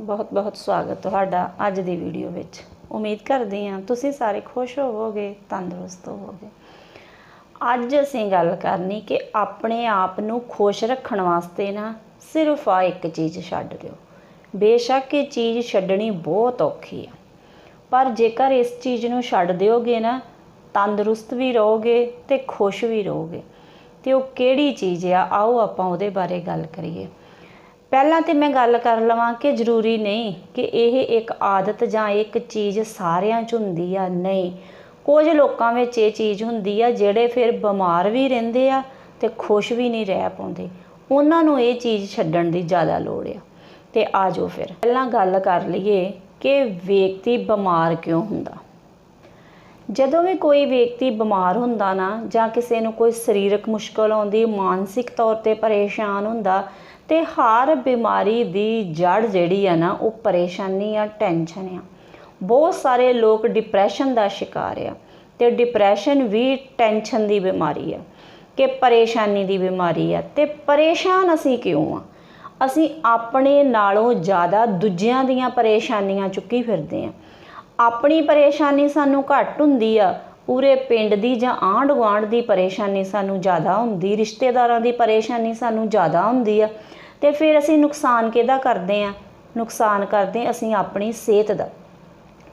ਬਹੁਤ-ਬਹੁਤ ਸਵਾਗਤ ਤੁਹਾਡਾ ਅੱਜ ਦੀ ਵੀਡੀਓ ਵਿੱਚ। ਉਮੀਦ ਕਰਦੀ ਹਾਂ ਤੁਸੀਂ ਸਾਰੇ ਖੁਸ਼ ਹੋਵੋਗੇ, ਤੰਦਰੁਸਤ ਹੋਵੋਗੇ। ਅੱਜ ਅਸੀਂ ਗੱਲ ਕਰਨੀ ਕਿ ਆਪਣੇ ਆਪ ਨੂੰ ਖੁਸ਼ ਰੱਖਣ ਵਾਸਤੇ ਨਾ ਸਿਰਫ ਆ ਇੱਕ ਚੀਜ਼ ਛੱਡ ਦਿਓ। ਬੇਸ਼ੱਕ ਇਹ ਚੀਜ਼ ਛੱਡਣੀ ਬਹੁਤ ਔਖੀ ਆ। ਪਰ ਜੇਕਰ ਇਸ ਚੀਜ਼ ਨੂੰ ਛੱਡ ਦਿਓਗੇ ਨਾ, ਤੰਦਰੁਸਤ ਵੀ ਰਹੋਗੇ ਤੇ ਖੁਸ਼ ਵੀ ਰਹੋਗੇ। ਤੇ ਉਹ ਕਿਹੜੀ ਚੀਜ਼ ਆ, ਆਓ ਆਪਾਂ ਉਹਦੇ ਬਾਰੇ ਗੱਲ ਕਰੀਏ। ਪਹਿਲਾਂ ਤੇ ਮੈਂ ਗੱਲ ਕਰ ਲਵਾਂ ਕਿ ਜ਼ਰੂਰੀ ਨਹੀਂ ਕਿ ਇਹ ਇੱਕ ਆਦਤ ਜਾਂ ਇੱਕ ਚੀਜ਼ ਸਾਰਿਆਂ 'ਚ ਹੁੰਦੀ ਆ, ਨਹੀਂ। ਕੁਝ ਲੋਕਾਂ ਵਿੱਚ ਇਹ ਚੀਜ਼ ਹੁੰਦੀ ਆ ਜਿਹੜੇ ਫਿਰ ਬਿਮਾਰ ਵੀ ਰਹਿੰਦੇ ਆ ਤੇ ਖੁਸ਼ ਵੀ ਨਹੀਂ ਰਹਿ ਪਾਉਂਦੇ। ਉਹਨਾਂ ਨੂੰ ਇਹ ਚੀਜ਼ ਛੱਡਣ ਦੀ ਜ਼ਿਆਦਾ ਲੋੜ ਆ। ਤੇ ਆਜੋ ਫਿਰ। ਪਹਿਲਾਂ ਗੱਲ ਕਰ ਲਈਏ ਕਿ ਵਿਅਕਤੀ ਬਿਮਾਰ ਕਿਉਂ ਹੁੰਦਾ। ਜਦੋਂ ਵੀ ਕੋਈ ਵਿਅਕਤੀ ਬਿਮਾਰ ਹੁੰਦਾ ਨਾ ਜਾਂ ਕਿਸੇ ਨੂੰ ਕੋਈ ਸਰੀਰਕ ਮੁਸ਼ਕਲ ਆਉਂਦੀ, ਮਾਨਸਿਕ ਤੌਰ ਤੇ ਪਰੇਸ਼ਾਨ ਹੁੰਦਾ ਤੇ ਹਰ ਬਿਮਾਰੀ ਦੀ ਜੜ ਜਿਹੜੀ ਆ ਨਾ, ਉਹ ਪਰੇਸ਼ਾਨੀ ਆ, ਟੈਨਸ਼ਨ ਆ। ਬਹੁਤ ਸਾਰੇ ਲੋਕ ਡਿਪਰੈਸ਼ਨ ਦਾ ਸ਼ਿਕਾਰ ਆ ਤੇ ਡਿਪਰੈਸ਼ਨ ਵੀ ਟੈਨਸ਼ਨ ਦੀ ਬਿਮਾਰੀ ਆ ਕਿ ਪਰੇਸ਼ਾਨੀ ਦੀ ਬਿਮਾਰੀ ਆ। ਤੇ ਪਰੇਸ਼ਾਨ ਅਸੀਂ ਕਿਉਂ ਆ? ਅਸੀਂ ਆਪਣੇ ਨਾਲੋਂ ਜ਼ਿਆਦਾ ਦੂਜਿਆਂ ਦੀਆਂ ਪਰੇਸ਼ਾਨੀਆਂ ਚੁੱਕੀ ਫਿਰਦੇ ਆ। ਆਪਣੀ ਪਰੇਸ਼ਾਨੀ ਸਾਨੂੰ ਘੱਟ ਹੁੰਦੀ ਆ, ਪੂਰੇ ਪਿੰਡ ਦੀ ਜਾਂ ਆਂਢ ਗੁਆਂਢ ਦੀ ਪਰੇਸ਼ਾਨੀ ਸਾਨੂੰ ਜ਼ਿਆਦਾ ਹੁੰਦੀ, ਰਿਸ਼ਤੇਦਾਰਾਂ ਦੀ ਪਰੇਸ਼ਾਨੀ ਸਾਨੂੰ ਜ਼ਿਆਦਾ ਹੁੰਦੀ ਆ। ਤੇ ਫਿਰ ਅਸੀਂ ਨੁਕਸਾਨ ਕਿਹਦਾ ਕਰਦੇ ਆ ਨੁਕਸਾਨ ਕਰਦੇ ਅਸੀਂ ਆਪਣੀ ਸਿਹਤ ਦਾ।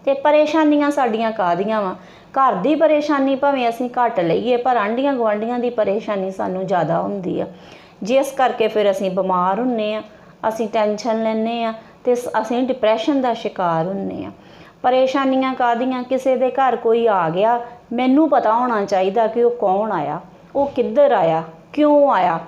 ਤੇ ਪਰੇਸ਼ਾਨੀਆਂ ਸਾਡੀਆਂ ਕਾਹਦੀਆਂ ਵਾ? ਘਰ ਦੀ ਪਰੇਸ਼ਾਨੀ ਭਾਵੇਂ ਅਸੀਂ ਘੱਟ ਲਈਏ, ਪਰ ਆਂਢੀਆਂ ਗੁਆਂਢੀਆਂ ਦੀ ਪਰੇਸ਼ਾਨੀ ਸਾਨੂੰ ਜ਼ਿਆਦਾ ਹੁੰਦੀ ਆ। ਜਿਸ ਕਰਕੇ ਫਿਰ ਅਸੀਂ ਬਿਮਾਰ ਹੁੰਨੇ ਆ, ਅਸੀਂ ਟੈਨਸ਼ਨ ਲੈਂਦੇ ਆ ਤੇ ਸ- ਅਸੀਂ ਡਿਪਰੈਸ਼ਨ ਦਾ ਸ਼ਿਕਾਰ ਹੁੰਨੇ ਆ। ਪਰੇਸ਼ਾਨੀਆਂ ਕਾਹਦੀਆਂ? ਕਿਸੇ ਦੇ ਘਰ ਕੋਈ ਆ ਗਿਆ, ਮੈਨੂੰ ਪਤਾ ਹੋਣਾ ਚਾਹੀਦਾ ਕਿ ਉਹ ਕੌਣ ਆਇਆ, ਉਹ ਕਿੱਧਰ ਆਇਆ, ਕਿਉਂ ਆਇਆ?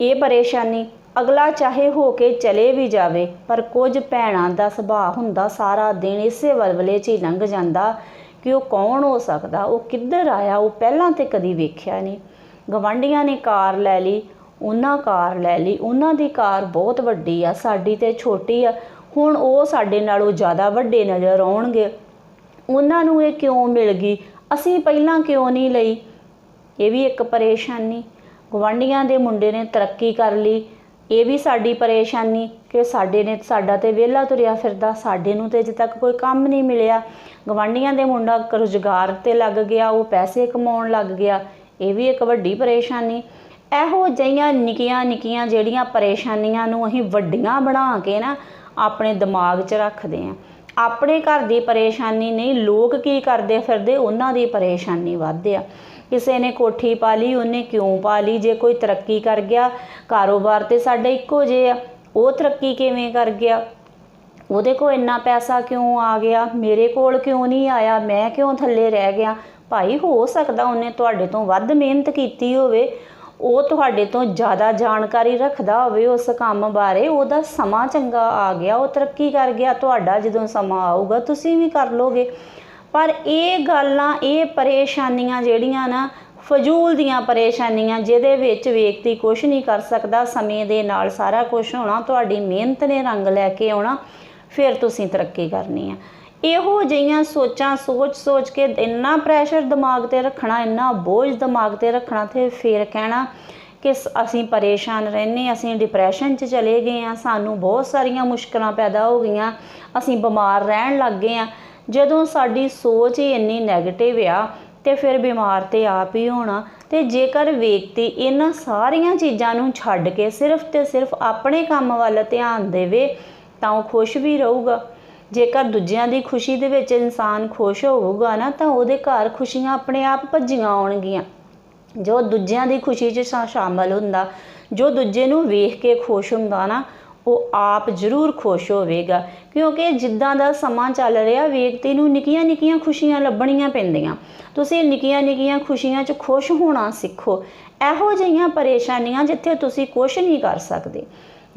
ਇਹ ਪਰੇਸ਼ਾਨੀ ਅਗਲਾ ਚਾਹੇ ਹੋ ਕੇ ਚਲੇ ਵੀ ਜਾਵੇ, ਪਰ ਕੁਝ ਭੈਣਾਂ ਦਾ ਸੁਭਾਅ ਹੁੰਦਾ ਸਾਰਾ ਦਿਨ ਇਸੇ ਵਲਵਲੇ 'ਚ ਹੀ ਲੰਘ ਜਾਂਦਾ ਕਿ ਉਹ ਕੌਣ ਹੋ ਸਕਦਾ, ਉਹ ਕਿੱਧਰ ਆਇਆ, ਉਹ ਪਹਿਲਾਂ ਤੇ ਕਦੀ ਵੇਖਿਆ ਨਹੀਂ। ਗਵਾਂਢੀਆਂ ਨੇ ਕਾਰ ਲੈ ਲਈ, ਉਹਨਾਂ ਕਾਰ ਲੈ ਲਈ, ਉਹਨਾਂ ਦੀ ਕਾਰ ਬਹੁਤ ਵੱਡੀ ਆ, ਸਾਡੀ ਤੇ ਛੋਟੀ ਆ, ਹੁਣ ਉਹ ਸਾਡੇ ਨਾਲੋਂ ਜ਼ਿਆਦਾ ਵੱਡੇ ਨਜ਼ਰ ਆਉਣਗੇ। ਉਹਨਾਂ ਨੂੰ ਇਹ ਕਿਉਂ ਮਿਲ ਗਈ? ਅਸੀਂ ਪਹਿਲਾਂ ਕਿਉਂ ਨਹੀਂ ਲਈ? ਇਹ ਵੀ ਇੱਕ ਪਰੇਸ਼ਾਨੀ। ਗਵਾਂਢੀਆਂ ਦੇ ਮੁੰਡੇ ਨੇ ਤਰੱਕੀ ਕਰ ਲਈ ਇਹ ਵੀ ਸਾਡੀ ਪਰੇਸ਼ਾਨੀ ਕਿ ਸਾਡੇ ਨੇ ਸਾਡਾ ਤੇ ਵਿਹਲਾ ਤੁਰਿਆ ਫਿਰਦਾ, ਸਾਡੇ ਨੂੰ ਤੇ ਅਜੇ ਤੱਕ ਕੋਈ ਕੰਮ ਨਹੀਂ ਮਿਲਿਆ। ਗਵਾਂਢੀਆਂ ਦੇ ਮੁੰਡਾ ਰੁਜ਼ਗਾਰ ਤੇ ਲੱਗ ਗਿਆ, ਉਹ ਪੈਸੇ ਕਮਾਉਣ ਲੱਗ ਗਿਆ। ਇਹ ਵੀ ਇੱਕ ਵੱਡੀ ਪਰੇਸ਼ਾਨੀ। ਇਹੋ ਜਿਹੀਆਂ ਨਿੱਕੀਆਂ ਨਿੱਕੀਆਂ ਜਿਹੜੀਆਂ ਪਰੇਸ਼ਾਨੀਆਂ ਨੂੰ ਅਸੀਂ ਵੱਡੀਆਂ ਬਣਾ ਕੇ ਨਾ ਆਪਣੇ ਦਿਮਾਗ 'ਚ ਰੱਖਦੇ ਆਂ ਆਪਣੇ ਘਰ ਦੀ ਪਰੇਸ਼ਾਨੀ ਨਹੀਂ, ਲੋਕ ਕੀ ਕਰਦੇ ਫਿਰਦੇ, ਉਹਨਾਂ ਦੀ ਪਰੇਸ਼ਾਨੀ ਵੱਧਦੇ ਆ। ਕਿਸੇ ਨੇ ਕੋਠੀ ਪਾ ਲਈ, ਉਹਨੇ ਕਿਉਂ ਪਾ ਲਈ? ਜੇ ਕੋਈ ਤਰੱਕੀ ਕਰ ਗਿਆ, ਕਾਰੋਬਾਰ ਤੇ ਸਾਡਾ ਇੱਕੋ ਜੇ ਆ। ਉਹ ਤਰੱਕੀ ਕਿਵੇਂ ਕਰ ਗਿਆ? ਉਹਦੇ ਕੋਲ ਇੰਨਾ ਪੈਸਾ ਕਿਉਂ ਆ ਗਿਆ? ਮੇਰੇ ਕੋਲ ਕਿਉਂ ਨਹੀਂ ਆਇਆ? ਮੈਂ ਕਿਉਂ ਥੱਲੇ ਰਹਿ ਗਿਆ? ਭਾਈ, ਹੋ ਸਕਦਾ ਉਹਨੇ ਤੁਹਾਡੇ ਤੋਂ ਵੱਧ ਮਿਹਨਤ ਕੀਤੀ ਹੋਵੇ। ਉਹ ਤੁਹਾਡੇ ਤੋਂ ਜ਼ਿਆਦਾ ਜਾਣਕਾਰੀ ਰੱਖਦਾ ਹੋਵੇ ਉਸ ਕੰਮ ਬਾਰੇ। ਉਹਦਾ ਸਮਾਂ ਚੰਗਾ ਆ ਗਿਆ, ਉਹ ਤਰੱਕੀ ਕਰ ਗਿਆ। ਤੁਹਾਡਾ ਜਦੋਂ ਸਮਾਂ ਆਊਗਾ, ਤੁਸੀਂ ਵੀ ਕਰ ਲੋਗੇ। ਪਰ ਇਹ ਗੱਲਾਂ, ਇਹ ਪਰੇਸ਼ਾਨੀਆਂ ਜਿਹੜੀਆਂ ਨਾ, ਫਜ਼ੂਲ ਦੀਆਂ ਪਰੇਸ਼ਾਨੀਆਂ, ਜਿਹਦੇ ਵਿੱਚ ਵਿਅਕਤੀ ਕੁਝ ਨਹੀਂ ਕਰ ਸਕਦਾ, ਸਮੇਂ ਦੇ ਨਾਲ ਸਾਰਾ ਕੁਝ ਹੋਣਾ, ਤੁਹਾਡੀ ਮਿਹਨਤ ਨੇ ਰੰਗ ਲੈ ਕੇ ਆਉਣਾ, ਫਿਰ ਤੁਸੀਂ ਤਰੱਕੀ ਕਰਨੀ ਆ। ਇਹੋ ਜਿਹੀਆਂ ਸੋਚਾਂ ਸੋਚ-ਸੋਚ ਕੇ ਇੰਨਾ ਪ੍ਰੈਸ਼ਰ ਦਿਮਾਗ ਤੇ ਰੱਖਣਾ, ਇੰਨਾ ਬੋਝ ਦਿਮਾਗ ਤੇ ਰੱਖਣਾ ਤੇ ਫਿਰ ਕਹਿਣਾ ਕਿ ਸ- ਅਸੀਂ ਪਰੇਸ਼ਾਨ ਰਹਿੰਦੇ ਅਸੀਂ ਡਿਪਰੈਸ਼ਨ 'ਚ ਚਲੇ ਗਏ ਆ ਸਾਨੂੰ ਬਹੁਤ ਸਾਰੀਆਂ ਮੁਸ਼ਕਲਾਂ ਪੈਦਾ ਹੋ ਗਈਆਂ, ਅਸੀਂ ਬਿਮਾਰ ਰਹਿਣ ਲੱਗ ਗਏ ਆ ਜਦੋਂ ਸਾਡੀ ਸੋਚ ਹੀ ਇੰਨੀ ਨੈਗੇਟਿਵ ਆ ਤੇ ਫਿਰ ਬਿਮਾਰ ਤੇ ਆਪ ਹੀ ਹੋਣਾ। ਤੇ ਜੇਕਰ ਵਿਅਕਤੀ ਇਹਨਾਂ ਸਾਰੀਆਂ ਚੀਜ਼ਾਂ ਨੂੰ ਛੱਡ ਕੇ ਸਿਰਫ ਤੇ ਸਿਰਫ ਆਪਣੇ ਕੰਮ ਵੱਲ ਧਿਆਨ ਦੇਵੇ, ਤਾਂ ਉਹ ਖੁਸ਼ ਵੀ ਰਹੂਗਾ। ਜੇਕਰ ਦੂਜਿਆਂ ਦੀ ਖੁਸ਼ੀ ਦੇ ਵਿੱਚ ਇਨਸਾਨ ਖੁਸ਼ ਹੋਊਗਾ ਨਾ, ਤਾਂ ਉਹਦੇ ਘਰ ਖੁਸ਼ੀਆਂ ਆਪਣੇ ਆਪ ਭੱਜੀਆਂ ਆਉਣਗੀਆਂ। ਜੋ ਦੂਜਿਆਂ ਦੀ ਖੁਸ਼ੀ 'ਚ ਸ਼ਾ- ਸ਼ਾਮਲ ਹੁੰਦਾ, ਜੋ ਦੂਜੇ ਨੂੰ ਵੇਖ ਕੇ ਖੁਸ਼ ਹੁੰਦਾ ਨਾ ਉਹ ਆਪ ਜ਼ਰੂਰ ਖੁਸ਼ ਹੋਵੇਗਾ। ਕਿਉਂਕਿ ਜਿੱਦਾਂ ਦਾ ਸਮਾਂ ਚੱਲ ਰਿਹਾ, ਵਿਅਕਤੀ ਨੂੰ ਨਿੱਕੀਆਂ ਨਿੱਕੀਆਂ ਖੁਸ਼ੀਆਂ ਲੱਭਣੀਆਂ ਪੈਂਦੀਆਂ। ਤੁਸੀਂ ਨਿੱਕੀਆਂ ਨਿੱਕੀਆਂ ਖੁਸ਼ੀਆਂ 'ਚ ਖੁਸ਼ ਹੋਣਾ ਸਿੱਖੋ। ਇਹੋ ਜਿਹੀਆਂ ਪਰੇਸ਼ਾਨੀਆਂ ਜਿੱਥੇ ਤੁਸੀਂ ਕੁਝ ਨਹੀਂ ਕਰ ਸਕਦੇ।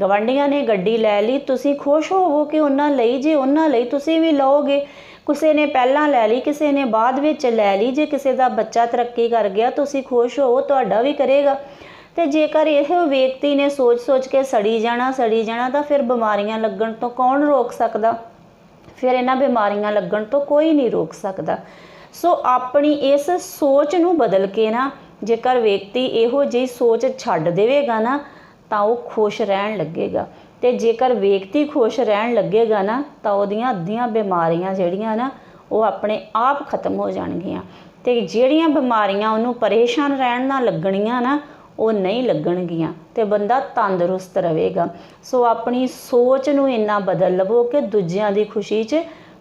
ਗਵਾਂਢੀਆਂ ਨੇ ਗੱਡੀ ਲੈ ਲਈ, ਤੁਸੀਂ ਖੁਸ਼ ਹੋਵੋ ਕਿ ਉਹਨਾਂ ਲਈ, ਜੇ ਉਹਨਾਂ ਲਈ ਤੁਸੀਂ ਵੀ ਲਓਗੇ। ਕਿਸੇ ਨੇ ਪਹਿਲਾਂ ਲੈ ਲਈ, ਕਿਸੇ ਨੇ ਬਾਅਦ ਵਿੱਚ ਲੈ ਲਈ। ਜੇ ਕਿਸੇ ਦਾ ਬੱਚਾ ਤਰੱਕੀ ਕਰ ਗਿਆ, ਤੁਸੀਂ ਖੁਸ਼ ਹੋਵੋ, ਤੁਹਾਡਾ ਵੀ ਕਰੇਗਾ। ਤੇ ਜੇਕਰ ਇਹ ਵਿਅਕਤੀ ਨੇ ਸੋਚ-ਸੋਚ ਕੇ ਸੜੀ ਜਾਣਾ ਸੜੀ ਜਾਣਾ ਤਾਂ ਫਿਰ ਬਿਮਾਰੀਆਂ ਲੱਗਣ ਤੋਂ ਕੌਣ ਰੋਕ ਸਕਦਾ? ਫਿਰ ਇਹਨਾਂ ਬਿਮਾਰੀਆਂ ਲੱਗਣ ਤੋਂ ਕੋਈ ਨਹੀਂ ਰੋਕ ਸਕਦਾ। ਸੋ ਆਪਣੀ ਇਸ ਸੋਚ ਨੂੰ ਬਦਲ ਕੇ ਨਾ, ਜੇਕਰ ਵਿਅਕਤੀ ਇਹੋ ਜਿਹੀ ਸੋਚ ਛੱਡ ਦੇਵੇਗਾ ਨਾ, ਤਾਂ ਉਹ ਖੁਸ਼ ਰਹਿਣ ਲੱਗੇਗਾ। ਤੇ ਜੇਕਰ ਵਿਅਕਤੀ ਖੁਸ਼ ਰਹਿਣ ਲੱਗੇਗਾ ਨਾ, ਤਾਂ ਉਹਦੀਆਂ ਅੱਧੀਆਂ ਬਿਮਾਰੀਆਂ ਜਿਹੜੀਆਂ ਨਾ, ਉਹ ਆਪਣੇ ਆਪ ਖਤਮ ਹੋ ਜਾਣਗੀਆਂ। ਤੇ ਜਿਹੜੀਆਂ ਬਿਮਾਰੀਆਂ ਉਹਨੂੰ ਪਰੇਸ਼ਾਨ ਰਹਿਣ ਨਾਲ ਲੱਗਣੀਆਂ ਨਾ ਉਹ ਨਹੀਂ ਲੱਗਣਗੀਆਂ ਤੇ ਬੰਦਾ ਤੰਦਰੁਸਤ ਰਹੇਗਾ। ਸੋ ਆਪਣੀ ਸੋਚ ਨੂੰ ਇੰਨਾ ਬਦਲ ਲਵੋ ਕਿ ਦੂਜਿਆਂ ਦੀ ਖੁਸ਼ੀ 'ਚ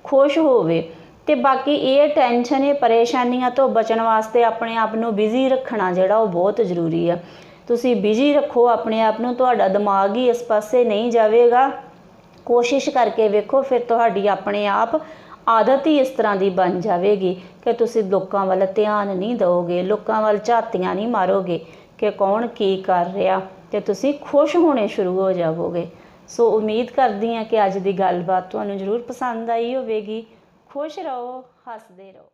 ਖੁਸ਼ ਹੋਵੇ। ਤੇ ਬਾਕੀ ਇਹ ਟੈਨਸ਼ਨ, ਇਹ ਪਰੇਸ਼ਾਨੀਆਂ ਤੋਂ ਬਚਣ ਵਾਸਤੇ ਆਪਣੇ ਆਪ ਨੂੰ ਬਿਜ਼ੀ ਰੱਖਣਾ ਜਿਹੜਾ ਉਹ ਬਹੁਤ ਜ਼ਰੂਰੀ ਆ। ਤੁਸੀਂ ਬਿਜ਼ੀ ਰੱਖੋ, ਆਪਣੇ ਆਪ ਨੂੰ ਤੁਹਾਡਾ ਦਿਮਾਗ ਹੀ ਇਸ ਪਾਸੇ ਨਹੀਂ ਜਾਵੇਗਾ। ਕੋਸ਼ਿਸ਼ ਕਰਕੇ ਵੇਖੋ, ਫਿਰ ਤੁਹਾਡੀ ਆਪਣੇ ਆਪ ਆਦਤ ਹੀ ਇਸ ਤਰ੍ਹਾਂ ਦੀ ਬਣ ਜਾਵੇਗੀ ਕਿ ਤੁਸੀਂ ਲੋਕਾਂ ਵੱਲ ਧਿਆਨ ਨਹੀਂ ਦਿਓਗੇ ਲੋਕਾਂ ਵੱਲ ਝਾਤੀਆਂ ਨਹੀਂ ਮਾਰੋਗੇ। ਕਿ ਕੌਣ ਕੀ ਕਰ ਰਿਹਾ ਤੇ ਤੁਸੀਂ ਖੁਸ਼ ਹੋਣੇ ਸ਼ੁਰੂ ਹੋ ਜਾਵੋਗੇ। ਸੋ ਉਮੀਦ ਕਰਦੀ ਹਾਂ ਕਿ ਅੱਜ ਦੀ ਗੱਲਬਾਤ ਤੁਹਾਨੂੰ ਜ਼ਰੂਰ ਪਸੰਦ ਆਈ ਹੋਵੇਗੀ। ਖੁਸ਼ ਰਹੋ, ਹੱਸਦੇ ਰਹੋ।